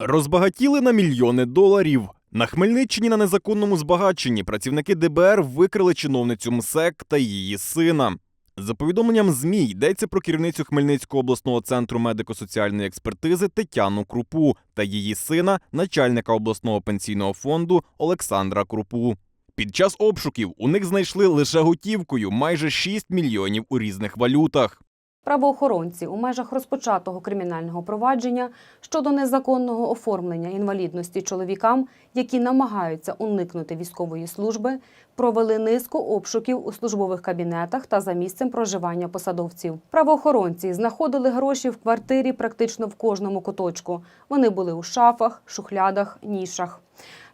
Розбагатіли на мільйони доларів. На Хмельниччині на незаконному збагаченні працівники ДБР викрили чиновницю МСЕК та її сина. За повідомленням ЗМІ йдеться про керівницю Хмельницького обласного центру медико-соціальної експертизи Тетяну Крупу та її сина, начальника обласного пенсійного фонду Олександра Крупу. Під час обшуків у них знайшли лише готівкою майже 6 мільйонів у різних валютах. Правоохоронці у межах розпочатого кримінального провадження щодо незаконного оформлення інвалідності чоловікам, які намагаються уникнути військової служби, провели низку обшуків у службових кабінетах та за місцем проживання посадовців. Правоохоронці знаходили гроші в квартирі практично в кожному куточку. Вони були у шафах, шухлядах, нішах.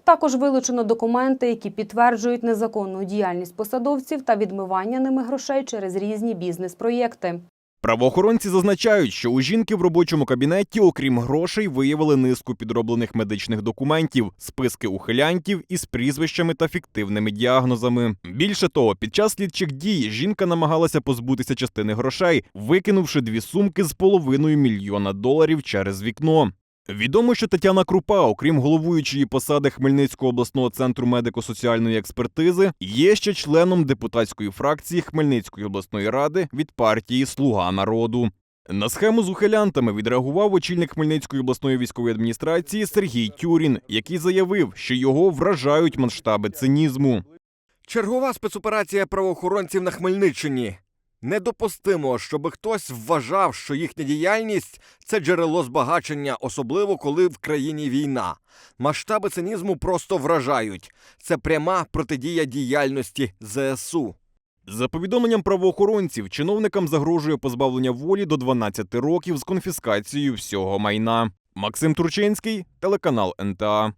Також вилучено документи, які підтверджують незаконну діяльність посадовців та відмивання ними грошей через різні бізнес-проєкти. Правоохоронці зазначають, що у жінки в робочому кабінеті, окрім грошей, виявили низку підроблених медичних документів, списки ухилянтів із прізвищами та фіктивними діагнозами. Більше того, під час слідчих дій жінка намагалася позбутися частини грошей, викинувши дві сумки з половиною мільйона доларів через вікно. Відомо, що Тетяна Крупа, окрім головуючої посади Хмельницького обласного центру медико-соціальної експертизи, є ще членом депутатської фракції Хмельницької обласної ради від партії Слуга народу. На схему з ухилянтами відреагував очільник Хмельницької обласної військової адміністрації Сергій Тюрін, який заявив, що його вражають масштаби цинізму. Чергова спецоперація правоохоронців на Хмельниччині. Недопустимо, щоб хтось вважав, що їхня діяльність це джерело збагачення, особливо коли в країні війна. Масштаби цинізму просто вражають. Це пряма протидія діяльності ЗСУ. За повідомленням правоохоронців, чиновникам загрожує позбавлення волі до 12 років з конфіскацією всього майна. Максим Турчинський, телеканал НТА.